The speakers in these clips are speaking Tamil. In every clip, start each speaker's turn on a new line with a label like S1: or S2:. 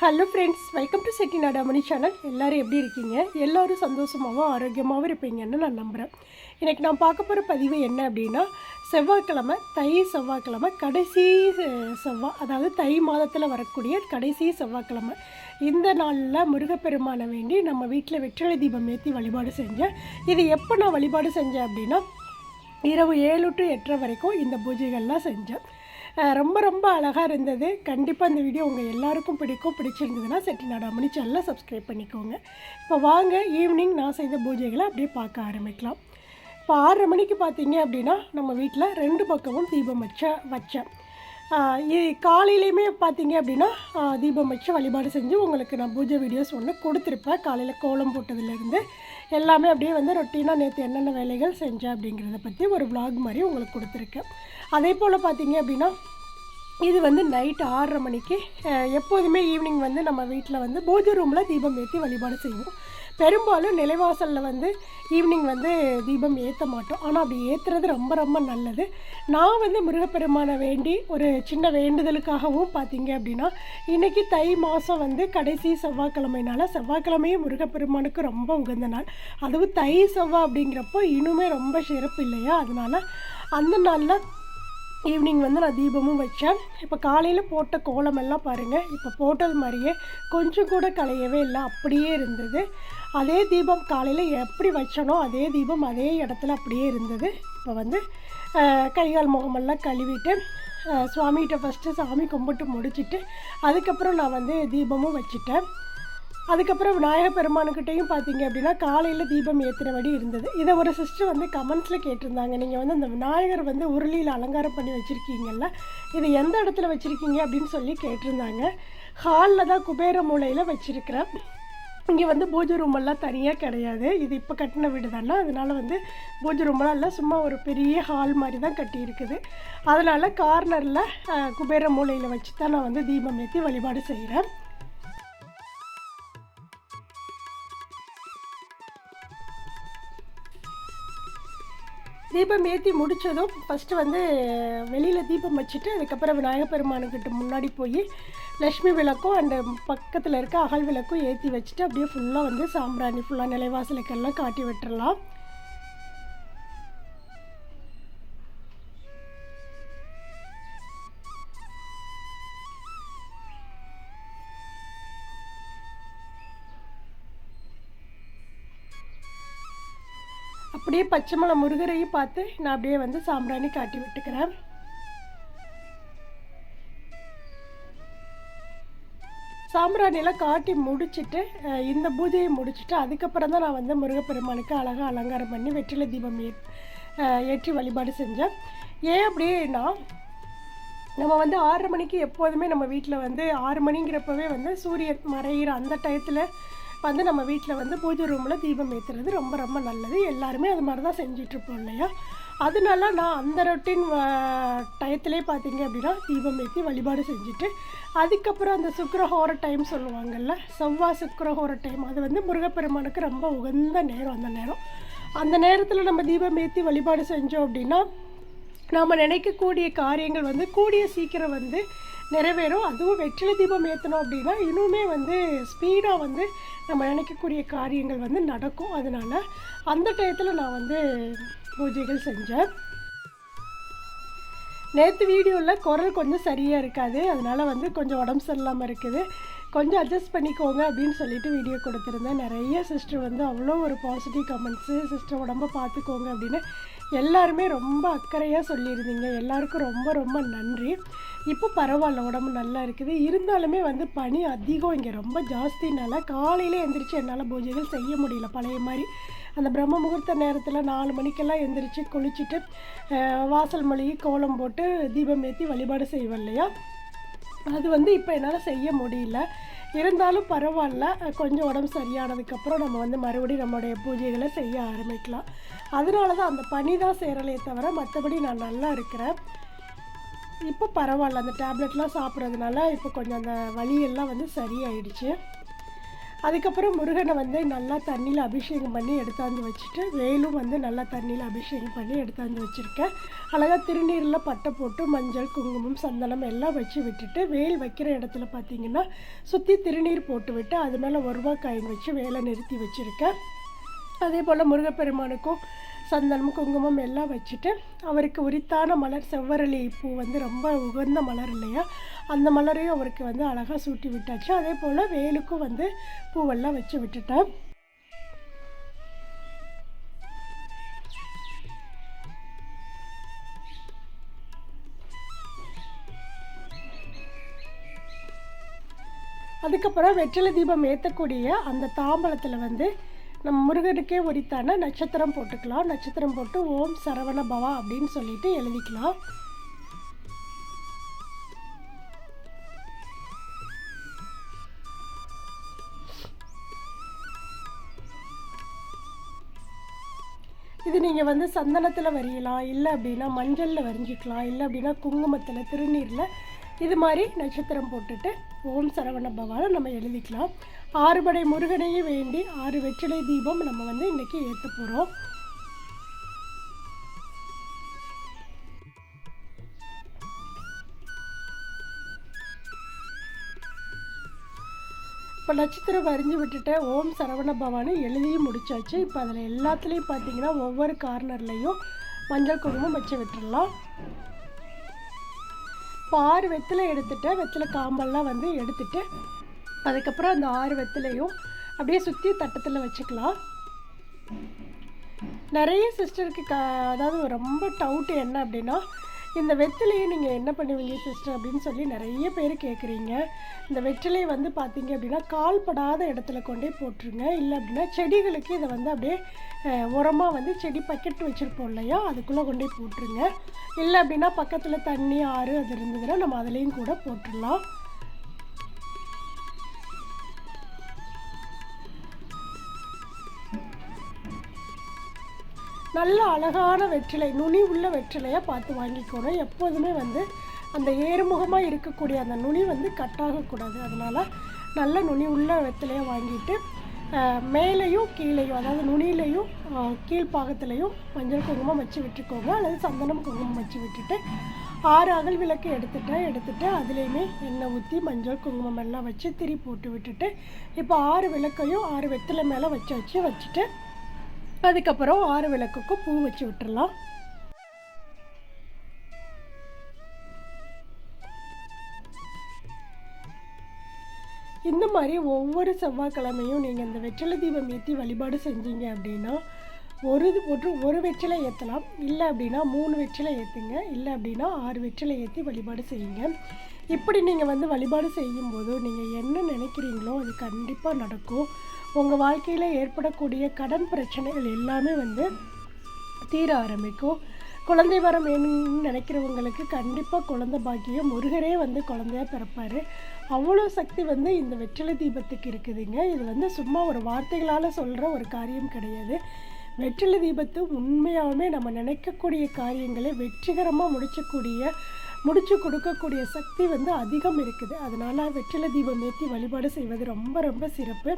S1: Hello friends welcome to Chetti Nadamani channel எல்லோரும் எப்படி இருக்கீங்க? எல்லோரும் சந்தோஷமாகவும் ஆரோக்கியமாகவும் இருப்பீங்கன்னு நான் நம்புகிறேன் இன்றைக்கி நான் பார்க்க போகிற பதிவு என்ன அப்படின்னா செவ்வாய்க்கிழமை தை செவ்வாய்க்கிழமை கடைசி செவ்வாய் அதாவது தை மாதத்தில் வரக்கூடிய கடைசி செவ்வாய்க்கிழமை. இந்த நாளில் முருகப்பெருமானை வேண்டி நம்ம வீட்டில் வெற்றிலை தீபம் ஏற்றி வழிபாடு செஞ்சேன். இது எப்போ நான் வழிபாடு செஞ்சேன் அப்படின்னா இரவு ஏழு டு எட்டரை வரைக்கும் இந்த பூஜைகள்லாம் செஞ்சேன். ரொம்ப ரொம்ப அழகாக இருந்தது. கண்டிப்பாக இந்த வீடியோ உங்கள் எல்லாருக்கும் பிடிக்கும். பிடிச்சிருந்ததுன்னா செட்டிநாடு அம்மணி சேனலை சப்ஸ்கிரைப் பண்ணிக்கோங்க. இப்போ வாங்க ஈவினிங் நான் செய்த பூஜைகளை அப்படியே பார்க்க ஆரம்பிக்கலாம். இப்போ ஆறரை மணிக்கு பார்த்தீங்க அப்படின்னா நம்ம வீட்டில் ரெண்டு பக்கமும் தீபம் வச்ச வச்சேன் காலையிலையுமே பார்த்தீங்க அப்படின்னா தீபம் வச்சு வழிபாடு செஞ்சு உங்களுக்கு நான் பூஜை வீடியோஸ் ஒன்று கொடுத்துருப்பேன். காலையில் கோலம் போட்டதுலேருந்து எல்லாமே அப்படியே வந்து ரொட்டீனாக நேற்று என்னென்ன வேலைகள் செஞ்சேன் அப்படிங்கிறத பற்றி ஒரு விளாக் மாதிரி உங்களுக்கு கொடுத்துருக்கேன். அதே போல் பார்த்தீங்க அப்படின்னா இது வந்து நைட் ஆறரை மணிக்கு எப்போதுமே ஈவினிங் வந்து நம்ம வீட்டில் வந்து பூஜை ரூமில் தீபம் ஏற்றி வழிபாடு செய்வோம். பெரும்பாலும் நிலைவாசலில் வந்து ஈவினிங் வந்து தீபம் ஏற்ற மாட்டோம். ஆனால் அப்படி ஏற்றுறது ரொம்ப ரொம்ப நல்லது. நான் வந்து முருகப்பெருமானை வேண்டி ஒரு சின்ன வேண்டுதலுக்காகவும் பார்த்தீங்க அப்படின்னா இன்றைக்கி தை மாதம் வந்து கடைசி செவ்வாய்க்கிழமைனால செவ்வாய்க்கிழமையும் முருகப்பெருமானுக்கு ரொம்ப உகந்த நாள். அதுவும் தை செவ்வாய் அப்படிங்கிறப்போ இன்னுமே ரொம்ப சிறப்பு இல்லையா? அதனால அந்த நாளில் ஈவினிங் வந்து நான் தீபமும் வச்சேன். இப்போ காலையில் போட்ட கோலமெல்லாம் பாருங்கள் இப்போ போட்டது மாதிரியே கொஞ்சம் கூட கலையவே இல்லை. அப்படியே இருந்தது. அதே தீபம் காலையில் எப்படி வச்சனோ அதே தீபம் அதே இடத்துல அப்படியே இருந்தது. இப்போ வந்து கைகால் கை கால் முகமெல்லாம் கழுவிட்டு சுவாமிகிட்ட ஃபஸ்ட்டு சாமி கும்பிட்டு முடிச்சிட்டு அதுக்கப்புறம் நான் வந்து தீபமும் வச்சுட்டேன். அதுக்கப்புறம் விநாயக பெருமானுக்கிட்டேயும் பார்த்தீங்க அப்படின்னா காலையில் தீபம் ஏற்றினபடி இருந்தது. இதை ஒரு சிஸ்டர் வந்து கமெண்ட்ஸில் கேட்டிருந்தாங்க. நீங்கள் வந்து அந்த விநாயகர் வந்து உருளியில் அலங்காரம் பண்ணி வச்சுருக்கீங்கல்ல இது எந்த இடத்துல வச்சுருக்கீங்க அப்படின்னு சொல்லி கேட்டிருந்தாங்க. ஹாலில் தான் குபேர மூலையில் வச்சுருக்கிறேன். இங்கே வந்து பூஜை ரூமெல்லாம் தனியாக கிடையாது. இது இப்போ கட்டின வீடு தானே? அதனால் வந்து பூஜை ரூமெல்லாம் இல்லை. சும்மா ஒரு பெரிய ஹால் மாதிரி தான் கட்டியிருக்குது. அதனால் கார்னரில் குபேர மூலையில் வச்சு தான் நான் வந்து தீபம் ஏற்றி வழிபாடு செய்கிறேன் தீபம் ஏற்றி முடித்ததும் ஃபஸ்ட்டு வந்து வெளியில் தீபம் வச்சுட்டு அதுக்கப்புறம் விநாயகர் பெருமானுக்கிட்ட முன்னாடி போய் லக்ஷ்மி விளக்கும் அண்டு பக்கத்தில் இருக்க அகல் விளக்கும் ஏற்றி வச்சுட்டு அப்படியே ஃபுல்லாக வந்து சாம்பிராணி ஃபுல்லாக நிலைவாசலுக்கெல்லாம் காட்டி விட்டுறலாம். அப்படியே பச்சை பச்சைமலை முருகரையும் பார்த்து நான் அப்படியே வந்து சாம்பிராணி காட்டி விட்டுக்கிறேன். சாம்பிராணியெல்லாம் காட்டி முடிச்சிட்டு இந்த பூஜையை முடிச்சுட்டு அதுக்கப்புறம் தான் நான் வந்து முருகப்பெருமானுக்கு அழகாக அலங்காரம் பண்ணி வெற்றிலை தீபம் ஏ ஏற்றி வழிபாடு செஞ்சேன். ஏன் அப்படின்னா நம்ம வந்து ஆறரை மணிக்கு எப்போதுமே நம்ம வீட்டில் வந்து ஆறு மணிங்கிறப்பவே வந்து சூரியன் மறையிற அந்த டயத்தில் வந்து நம்ம வீட்டில் வந்து பூஜை ரூமில் தீபம் ஏற்றுறது ரொம்ப ரொம்ப நல்லது. எல்லாருமே அது மாதிரி தான் செஞ்சிட்ருப்போம் இல்லையா? அதனால நான் அந்த ரொட்டீன் டயத்திலே பார்த்தீங்க அப்படின்னா தீபம் ஏற்றி வழிபாடு செஞ்சுட்டு அதுக்கப்புறம் அந்த சுக்கரஹோர டைம் சொல்லுவாங்கள்ல செவ்வாய் சுக்கரஹோர டைம் அது வந்து முருகப்பெருமானுக்கு ரொம்ப உகந்த நேரம் அந்த நேரம். அந்த நேரத்தில் நம்ம தீபம் ஏற்றி வழிபாடு செஞ்சோம் அப்படின்னா நாம் நினைக்கக்கூடிய காரியங்கள் வந்து கூடிய சீக்கிரம் வந்து நிறைவேறும். அதுவும் வெற்றிலை தீபம் ஏற்றணும் அப்படின்னா இன்னுமே வந்து ஸ்பீடாக வந்து நம்ம நினைக்கக்கூடிய காரியங்கள் வந்து நடக்கும். அதனால் அந்த டயத்தில் நான் வந்து பூஜைகள் செஞ்சேன். நேற்று வீடியோவில் குரல் கொஞ்சம் சரியாக இருக்காது. அதனால் வந்து கொஞ்சம் உடம்பு சரியில்லாமல் இருக்குது. கொஞ்சம் அட்ஜஸ்ட் பண்ணிக்கோங்க அப்படின்னு சொல்லிட்டு வீடியோ கொடுத்துருந்தேன். நிறைய சிஸ்டர் வந்து அவ்வளோ ஒரு பாசிட்டிவ் கமெண்ட்ஸு சிஸ்டர் உடம்ப பார்த்துக்கோங்க அப்படின்னு எல்லாருமே ரொம்ப அக்கறையாக சொல்லியிருந்தீங்க. எல்லாருக்கும் ரொம்ப ரொம்ப நன்றி. இப்போ பரவாயில்ல உடம்பு நல்லா இருக்குது. இருந்தாலுமே வந்து பனி அதிகம். இங்கே ரொம்ப ஜாஸ்தினால காலையில் எழுந்திரிச்சு என்னால் பூஜைகள் செய்ய முடியல. பழைய மாதிரி அந்த பிரம்ம முகூர்த்த நேரத்தில் நாலு மணிக்கெல்லாம் எழுந்திரிச்சு குளிச்சுட்டு வாசல் மொழிகி கோலம் போட்டு தீபம் ஏற்றி வழிபாடு செய்வோம் இல்லையா? அது வந்து இப்போ என்னால் செய்ய முடியல. இருந்தாலும் பரவாயில்ல. கொஞ்சம் உடம்பு சரியானதுக்கப்புறம் நம்ம வந்து மறுபடியும் நம்மளுடைய பூஜைகளை செய்ய ஆரம்பிக்கலாம். அதனால தான் அந்த பனி தான் சேரலையே தவிர மற்றபடி நான் நல்லா இருக்கிறேன். இப்போ பரவாயில்ல அந்த டேப்லெட்லாம் சாப்பிட்றதுனால இப்போ கொஞ்சம் அந்த வலியெல்லாம் வந்து சரியாயிடுச்சு. அதுக்கப்புறம் முருகனை வந்து நல்லா தண்ணியில் அபிஷேகம் பண்ணி எடுத்தாந்து வச்சுட்டு வேலும் வந்து நல்லா தண்ணியில் அபிஷேகம் பண்ணி எடுத்தாந்து வச்சுருக்கேன். அழகாக திருநீரில் பட்டை போட்டு மஞ்சள் குங்குமம் சந்தனம் எல்லாம் வச்சு விட்டுட்டு வேல் வைக்கிற இடத்துல பார்த்தீங்கன்னா சுற்றி திருநீர் போட்டு விட்டு அது மேலே ஒரு ரூபா காயின் வச்சு வேலை நிறுத்தி வச்சுருக்கேன். அதே போல் முருகப்பெருமானுக்கும் சந்தனம் குங்குமம் எல்லாம் வச்சுட்டு அவருக்கு உரித்தான மலர் செவ்வரளி பூ வந்து ரொம்ப உகந்த மலர் இல்லையா? அந்த மலரையும் அவருக்கு வந்து அழகாக சூட்டி விட்டாச்சு. அதே போல் வேலுக்கும் வந்து பூவெல்லாம் வச்சு விட்டுட்டேன். அதுக்கப்புறம் வெற்றிலை தீபம் ஏற்றக்கூடிய அந்த தாம்பலத்தில் வந்து நம்ம முருகனுக்கே உரித்தான நட்சத்திரம் போட்டுக்கலாம். நட்சத்திரம் போட்டு ஓம் சரவண பவா அப்படின்னு சொல்லிட்டு எழுதிக்கலாம். இது நீங்கள் வந்து சந்தனத்தில் வரையலாம். இல்லை அப்படின்னா மஞ்சளில் வரைஞ்சிக்கலாம். இல்லை அப்படின்னா குங்குமத்தில் திருநீரில் இது மாதிரி நட்சத்திரம் போட்டுட்டு ஓம் சரவண பவான நம்ம எழுதிக்கலாம். ஆறுபடை முருகனையும் வேண்டி ஆறு வெற்றிலை தீபம் நம்ம வந்து இன்றைக்கி ஏற்ற போகிறோம் இப்போ நட்சத்திரம் வரைஞ்சி விட்டுட்டு ஓம் சரவண பவானு எழுதியும் முடிச்சாச்சு. இப்போ அதில் எல்லாத்துலேயும் பார்த்தீங்கன்னா ஒவ்வொரு கார்னர்லேயும் மஞ்சள் குங்குமம் வச்சு விட்டுடலாம் இப்போ ஆறு வெத்தலை எடுத்துட்டு வெத்தலை காம்பெல்லாம் வந்து எடுத்துட்டு அதுக்கப்புறம் அந்த ஆறு வெத்திலையும் அப்படியே சுற்றி தட்டத்தில் வச்சுக்கலாம். நிறைய சிஸ்டருக்கு க அதாவது ரொம்ப டவுட்டு என்ன அப்படின்னா இந்த வெற்றிலையை நீங்கள் என்ன பண்ணுவீங்க சிஸ்டர் அப்படின்னு சொல்லி நிறைய பேர் கேட்குறீங்க இந்த வெற்றிலையை வந்து பார்த்தீங்க அப்படின்னா கால்படாத இடத்துல கொண்டே போட்டுருங்க. இல்லை அப்படின்னா செடிகளுக்கு இதை வந்து அப்படியே உரமாக வந்து செடி பக்கெட் வச்சுருப்போம் இல்லையா அதுக்குள்ளே கொண்டே போட்டுருங்க. இல்லை அப்படின்னா பக்கத்தில் தண்ணி ஆறு அது இருந்ததுன்னா நம்ம அதுலேயும் கூட போட்டுடலாம். நல்ல அழகான வெற்றிலை நுனி உள்ள வெற்றிலையாக பார்த்து வாங்கிக்கணும் எப்போதுமே வந்து அந்த ஏறுமுகமாக இருக்கக்கூடிய அந்த நுனி வந்து கட்டாகக்கூடாது அதனால் நல்ல நுனி உள்ள வெற்றிலையாக வாங்கிட்டு மேலேயும் கீழேயும் அதாவது நுனியிலையும் கீழ்ப்பாகத்துலேயும் மஞ்சள் குங்குமம் வச்சு விட்டுக்கோங்க. அல்லது சந்தனம் குங்குமம் வச்சு விட்டுட்டு ஆறு அகல் விளக்கு எடுத்துட்டேன் எடுத்துட்டு அதுலேயுமே எண்ணெய் ஊற்றி மஞ்சள் குங்குமம் எல்லாம் வச்சு திரி போட்டு விட்டுட்டு இப்போ ஆறு விளக்கையும் ஆறு வெற்றிலை மேலே வச்சு வச்சு வச்சுட்டு அதுக்கப்புறம் ஆறு விளக்குக்கும் பூ வச்சு விட்டுறலாம். இந்த மாதிரி ஒவ்வொரு செவ்வாய்க்கிழமையும் நீங்கள் இந்த வெற்றிலை தீபம் ஏற்றி வழிபாடு செஞ்சீங்க அப்படின்னா ஒரு ஒரு ஒரு வெற்றிலை ஏற்றலாம் இல்லை அப்படின்னா மூணு வெற்றிலை ஏற்றுங்க இல்லை அப்படின்னா ஆறு வெற்றிலை ஏற்றி வழிபாடு செய்யுங்க. இப்படி நீங்கள் வந்து வழிபாடு செய்யும்போது நீங்கள் என்ன நினைக்கிறீங்களோ அது கண்டிப்பாக நடக்கும். உங்கள் வாழ்க்கையில் ஏற்படக்கூடிய கடன் பிரச்சனைகள் எல்லாமே வந்து தீர ஆரம்பிக்கும். குழந்தை வரம் வேணும்னு நினைக்கிறவங்களுக்கு கண்டிப்பாக குழந்தை பாக்கியம். முருகரே வந்து குழந்தையாக பிறப்பார். அவ்வளோ சக்தி வந்து இந்த வெற்றிலை தீபத்துக்கு இருக்குதுங்க. இது வந்து சும்மா ஒரு வார்த்தைகளால் சொல்கிற ஒரு காரியம் கிடையாது. வெற்றிலை தீபத்து உண்மையாகவே நம்ம நினைக்கக்கூடிய காரியங்களை வெற்றிகரமாக முடிச்சக்கூடிய முடிச்சு கொடுக்கக்கூடிய சக்தி வந்து அதிகம் இருக்குது. அதனால் வெற்றிலை தீபம் ஏற்றி வழிபாடு செய்வது ரொம்ப ரொம்ப சிறப்பு.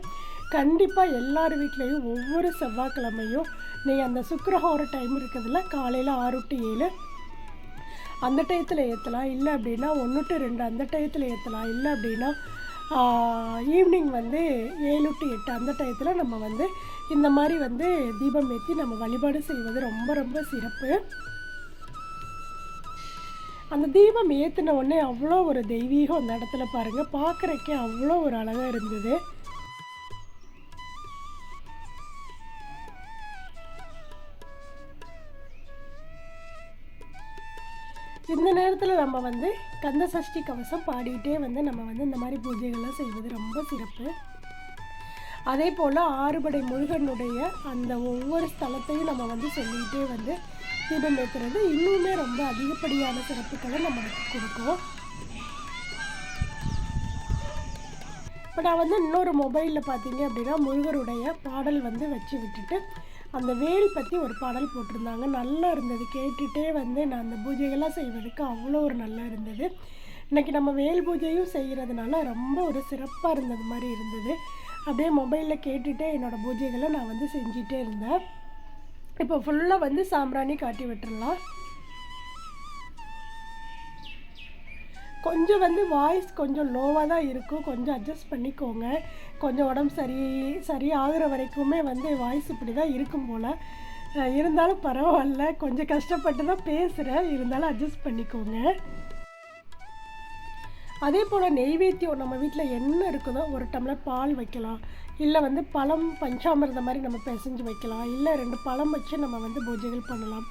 S1: கண்டிப்பாக எல்லார் வீட்லேயும் ஒவ்வொரு செவ்வாய்க்கிழமையும் நீங்கள் அந்த சுக்கரஹோர டைம் இருக்கிறதுல காலையில் ஆறு டு ஏழு. அந்த டயத்தில் ஏற்றலாம் இல்லை அப்படின்னா ஒன்று டு ரெண்டு. அந்த டயத்தில் ஏற்றலாம் இல்லை அப்படின்னா ஈவினிங் வந்து ஏழு டு எட்டு. அந்த டயத்தில் நம்ம வந்து இந்த மாதிரி வந்து தீபம் ஏற்றி நம்ம வழிபாடு செய்வது ரொம்ப ரொம்ப சிறப்பு. அந்த தீபம் ஏற்றின உடனே அவ்வளோ ஒரு தெய்வீகம் அந்த இடத்துல பாருங்கள் பார்க்குறக்கே அவ்வளோ ஒரு அழகாக இருந்தது. இந்த நேரத்தில் நம்ம வந்து கந்த சஷ்டி கவசம் பாடிக்கிட்டே வந்து நம்ம வந்து இந்த மாதிரி பூஜைகள்லாம் செய்வது ரொம்ப சிறப்பு. அதே போல் ஆறுபடை முருகனுடைய அந்த ஒவ்வொரு ஸ்தலத்தையும் நம்ம வந்து சொல்லிக்கிட்டே வந்து தீபம் இன்னுமே ரொம்ப அதிகப்படியான சிறப்புகளை நம்மளுக்கு கொடுக்கும். இப்போ நான் வந்து இன்னொரு மொபைலில் பார்த்தீங்க அப்படின்னா முருகருடைய பாடல் வந்து வச்சு விட்டுட்டு அந்த வேல் பற்றி ஒரு பாடல் போட்டிருந்தாங்க. நல்லா இருந்தது. கேட்டுகிட்டே வந்து நான் அந்த பூஜைகள்லாம் செய்வதற்கு அவ்வளோ ஒரு நல்லா இருந்தது. இன்றைக்கி நம்ம வேல் பூஜையும் செய்கிறதுனால ரொம்ப ஒரு சிறப்பாக இருந்தது மாதிரி இருந்தது. அப்படியே மொபைலில் கேட்டுகிட்டே என்னோடய பூஜைகளை நான் வந்து செஞ்சிகிட்டே இருந்தேன். இப்போ ஃபுல்லாக வந்து சாம்பிராணி காட்டி விட்டுறலாம். கொஞ்சம் வந்து வாய்ஸ் கொஞ்சம் லோவாக தான் இருக்கும். கொஞ்சம் அட்ஜஸ்ட் பண்ணிக்கோங்க. கொஞ்சம் உடம்பு சரி சரி ஆகிற வரைக்குமே வந்து வாய்ஸ் இப்படி தான் இருக்கும் போல். இருந்தாலும் பரவாயில்ல. கொஞ்சம் கஷ்டப்பட்டு தான் பேசுகிறேன் இருந்தாலும் அட்ஜஸ்ட் பண்ணிக்கோங்க. அதே போல் நெய்வேத்தியம் நம்ம வீட்டில் என்ன இருக்குதோ ஒரு டம்ளர் பால் வைக்கலாம். இல்லை வந்து பழம் பஞ்சாமிர்தம் மாதிரி நம்ம பிசைஞ்சு வைக்கலாம். இல்லை ரெண்டு பழம் வச்சு நம்ம வந்து பூஜைகள் பண்ணலாம்.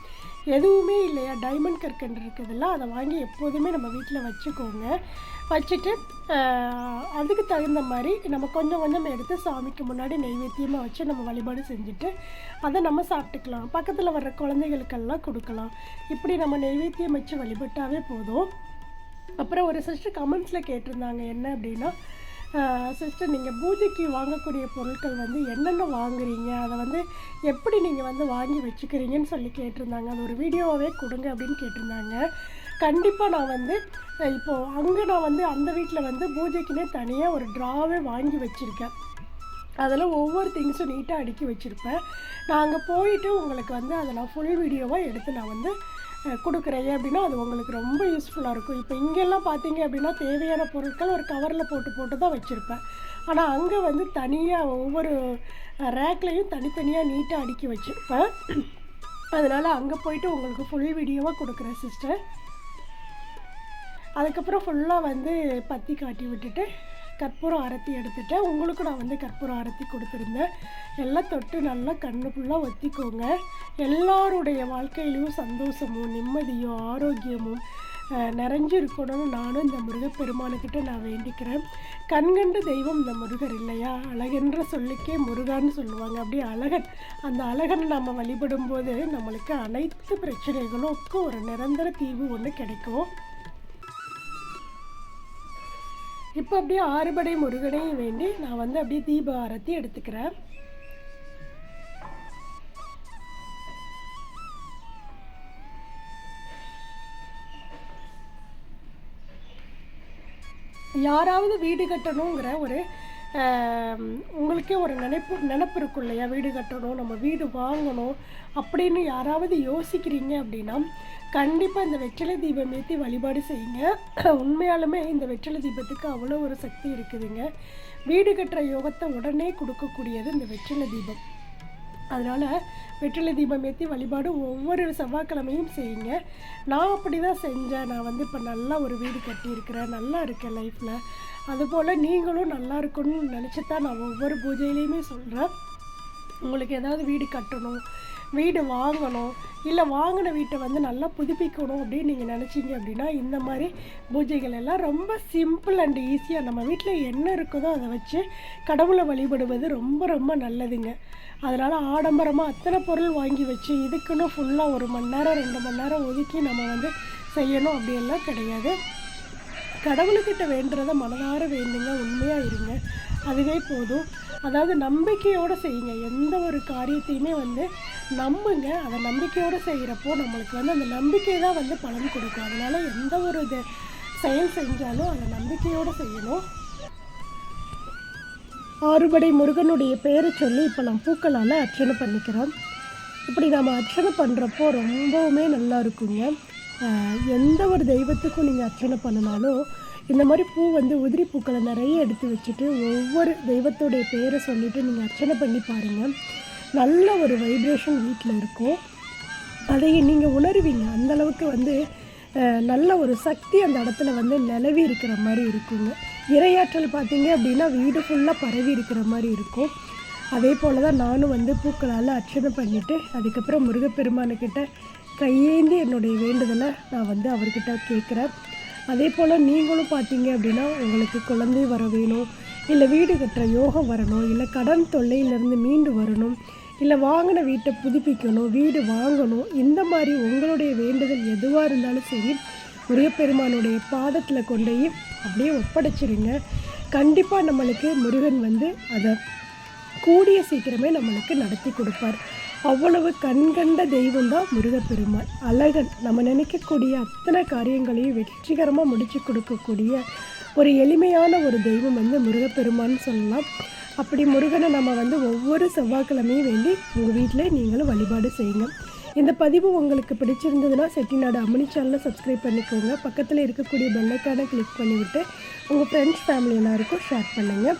S1: எதுவுமே இல்லையா? டைமண்ட் கற்கண்டு இருக்குதுல்ல அதை வாங்கி எப்போதுமே நம்ம வீட்டில் வச்சுக்கோங்க. வச்சுட்டு அதுக்கு தகுந்த மாதிரி நம்ம கொஞ்சம் கொஞ்சம் எடுத்து சாமிக்கு முன்னாடி நெய்வேத்தியமாக வச்சு நம்ம வழிபாடு செஞ்சுட்டு அதை நம்ம சாப்பிட்டுக்கலாம். பக்கத்தில் வர்ற குழந்தைகளுக்கெல்லாம் கொடுக்கலாம். இப்படி நம்ம நெய்வேத்தியம் வச்சு வழிபட்டாவே போதும். அப்புறம் ஒரு சிஸ்டர் கமெண்ட்ஸில் கேட்டிருந்தாங்க என்ன அப்படின்னா சிஸ்டர் நீங்கள் பூஜைக்கு வாங்கக்கூடிய பொருட்கள் வந்து என்னென்ன வாங்குறீங்க? அதை வந்து எப்படி நீங்கள் வந்து வாங்கி வச்சுக்கிறீங்கன்னு சொல்லி கேட்டிருந்தாங்க. அது ஒரு வீடியோவே கொடுங்க அப்படின்னு கேட்டிருந்தாங்க. கண்டிப்பாக நான் வந்து இப்போது அங்கே நான் வந்து அந்த வீட்டில் வந்து பூஜைக்குன்னே தனியாக ஒரு ட்ராவே வாங்கி வச்சுருக்கேன். அதில் ஒவ்வொரு திங்ஸும் நீட்டாக அடுக்கி வச்சுருப்பேன். நான் அங்கே போயிட்டு உங்களுக்கு வந்து அதை நான் ஃபுல் வீடியோவாக எடுத்து நான் வந்து கொடுக்குறேன் ஏன் அப்படின்னா அது உங்களுக்கு ரொம்ப யூஸ்ஃபுல்லாக இருக்கும். இப்போ இங்கெல்லாம் பார்த்தீங்க அப்படின்னா தேவையான பொருட்கள் ஒரு கவரில் போட்டு போட்டு தான் வச்சுருப்பேன். ஆனால் அங்கே வந்து தனியாக ஒவ்வொரு ரேக்லேயும் தனித்தனியாக நீட்டாக அடுக்கி வச்சுருப்பேன். அதனால் அங்கே போயிட்டு உங்களுக்கு ஃபுல் வீடியோவாக கொடுக்குறேன் சிஸ்டர் அதுக்கப்புறம் ஃபுல்லாக வந்து பத்தி காட்டி விட்டுட்டு கற்பூரம் ஆரத்தி எடுத்துட்டேன். உங்களுக்கும் நான் வந்து கற்பூரம் ஆரத்தி கொடுத்துருந்தேன். எல்லாம் தொட்டு நல்லா கண்ணு ஃபுல்லாக ஒத்திக்கோங்க. எல்லாருடைய வாழ்க்கையிலையும் சந்தோஷமும் நிம்மதியும் ஆரோக்கியமும் நிறைஞ்சிருக்கணும்னு நிறைஞ்சு இருக்கணும்னு நானும் இந்த முருகப்பெருமானுக்கிட்ட நான் வேண்டிக்கிறேன். கண்கண்ட தெய்வம் இந்த முருகர் இல்லையா? அழகென்ற சொல்லுக்கே முருகான்னு சொல்லுவாங்க. அப்படியே அழகன் அந்த அழகன் நம்ம வழிபடும் போது நம்மளுக்கு அனைத்து பிரச்சனைகளுக்கும் ஒரு நிரந்தர தீர்வு ஒன்று கிடைக்கும். இப்போ அப்படியே ஆறுபடை முருகனையும் வேண்டி நான் வந்து அப்படியே தீப ஆரத்தி எடுத்துக்கிறேன். யாராவது வீடு கட்டணுங்கிற ஒரு உங்களுக்கே ஒரு நினைப்பு நினப்பு இருக்கும் இல்லையா? வீடு கட்டணும் நம்ம வீடு வாங்கணும் அப்படின்னு யாராவது யோசிக்கிறீங்க அப்படின்னா கண்டிப்பாக இந்த வெற்றிலை தீபம் ஏற்றி வழிபாடு செய்யுங்க. உண்மையாலுமே இந்த வெற்றிலை தீபத்துக்கு அவ்வளோ ஒரு சக்தி இருக்குதுங்க. வீடு கட்டுற யோகத்தை உடனே கொடுக்கக்கூடியது இந்த வெற்றிலை தீபம். அதனால் வெற்றிலை தீபம் ஏற்றி வழிபாடு ஒவ்வொரு செவ்வாய்க்கிழமையும் செய்யுங்க. நான் அப்படி தான் செஞ்சேன். நான் வந்து இப்போ நல்லா ஒரு வீடு கட்டியிருக்கிறேன். நல்லா இருக்கேன் லைஃப்பில் அதுபோல் நீங்களும் நல்லா இருக்கணும்னு நினச்சி தான் நான் ஒவ்வொரு பூஜையிலையுமே சொல்கிறேன் உங்களுக்கு ஏதாவது வீடு கட்டணும் வீடு வாங்கணும் இல்லை வாங்கின வீட்டை வந்து நல்லா புதுப்பிக்கணும் அப்படின்னு நீங்கள் நினச்சிங்க அப்படின்னா இந்த மாதிரி பூஜைகள் எல்லாம் ரொம்ப சிம்பிள் அண்ட் ஈஸியாக நம்ம வீட்டில் என்ன இருக்குதோ அதை வச்சு கடவுளை வழிபடுவது ரொம்ப ரொம்ப நல்லதுங்க. அதனால் ஆடம்பரமாக அத்தனை பொருள் வாங்கி வச்சு இதுக்குன்னு ஃபுல்லாக ஒரு மணி நேரம் ரெண்டு மணி நேரம் ஒதுக்கி நம்ம வந்து செய்யணும் அப்படியெல்லாம் கிடையாது. கடவுள்கிட்ட வேண்டுறத மனதார வேண்டுங்க உண்மையாக இருங்க. அதுவே போதும். அதாவது நம்பிக்கையோடு செய்யுங்க. எந்த ஒரு காரியத்தையுமே வந்து நம்புங்க. அதை நம்பிக்கையோடு செய்கிறப்போ நம்மளுக்கு வந்து அந்த நம்பிக்கை தான் வந்து பலன் கொடுக்கும். அதனால் எந்த ஒரு இது செயல் செஞ்சாலும் அதை நம்பிக்கையோடு செய்யணும். ஆறுபடை முருகனுடைய பேரை சொல்லி இப்போ நம்ம பூக்களால் அர்ச்சனை பண்ணிக்கிறோம். இப்படி நம்ம அர்ச்சனை பண்ணுறப்போ ரொம்பவுமே நல்லா இருக்குங்க. எந்த ஒரு தெய்வத்துக்கும் நீங்கள் அர்ச்சனை பண்ணினாலும் இந்த மாதிரி பூ வந்து உதிரி பூக்களை நிறைய எடுத்து வச்சுட்டு ஒவ்வொரு தெய்வத்துடைய பேரை சொல்லிவிட்டு நீங்கள் அர்ச்சனை பண்ணி பாருங்கள் நல்ல ஒரு வைப்ரேஷன் வீட்டில் இருக்கும். அதையே நீங்கள் உணருவீங்க. அந்த அளவுக்கு வந்து நல்ல ஒரு சக்தி அந்த இடத்துல வந்து நிலவி இருக்கிற மாதிரி இருக்குங்க. இரையாற்றல் பார்த்தீங்க அப்படின்னா வீடு ஃபுல்லாக பரவி இருக்கிற மாதிரி இருக்கும். அதே போல் தான் நானும் வந்து பூக்களால் அர்ச்சனை பண்ணிவிட்டு அதுக்கப்புறம் முருகப்பெருமானுக்கிட்ட கையேந்தி என்னுடைய வேண்டுதலை நான் வந்து அவர்கிட்ட கேட்குறேன். அதே போல் நீங்களும் பார்த்தீங்க அப்படின்னா உங்களுக்கு குழந்தை வர வேணும் இல்லை வீடு கட்டுற யோகம் வரணும் இல்லை கடன் தொல்லையிலேருந்து மீண்டு வரணும் இல்லை வாங்கின வீட்டை புதுப்பிக்கணும் வீடு வாங்கணும் இந்த மாதிரி உங்களுடைய வேண்டுதல் எதுவாக இருந்தாலும் சரி முருகப்பெருமானுடைய பாதத்தில் கொண்டு போய் அப்படியே ஒப்படைச்சிருங்க. கண்டிப்பாக நம்மளுக்கு முருகன் வந்து அதை கூடிய சீக்கிரமே நம்மளுக்கு நடத்தி கொடுப்பார். அவ்வளவு கண்கண்ட தெய்வம் தான் முருகப்பெருமான். அழகன் நம்ம நினைக்கக்கூடிய அத்தனை காரியங்களையும் வெற்றிகரமாக முடிச்சு கொடுக்கக்கூடிய ஒரு எளிமையான ஒரு தெய்வம் வந்து முருகப்பெருமான்னு சொல்லலாம். அப்படி முருகனை நம்ம வந்து ஒவ்வொரு செவ்வாய்க்கிழமையும் வேண்டி உங்கள் வீட்டில் நீங்களும் வழிபாடு செய்யுங்க. இந்த பதிவு உங்களுக்கு பிடிச்சிருந்ததுன்னா செட்டிநாடு அம்மனி சேனலை சப்ஸ்கிரைப் பண்ணிக்கோங்க. பக்கத்தில் இருக்கக்கூடிய பெல்லைக்கான கிளிக் பண்ணிவிட்டு உங்கள் ஃப்ரெண்ட்ஸ் ஃபேமிலி எல்லாருக்கும் ஷேர் பண்ணுங்கள்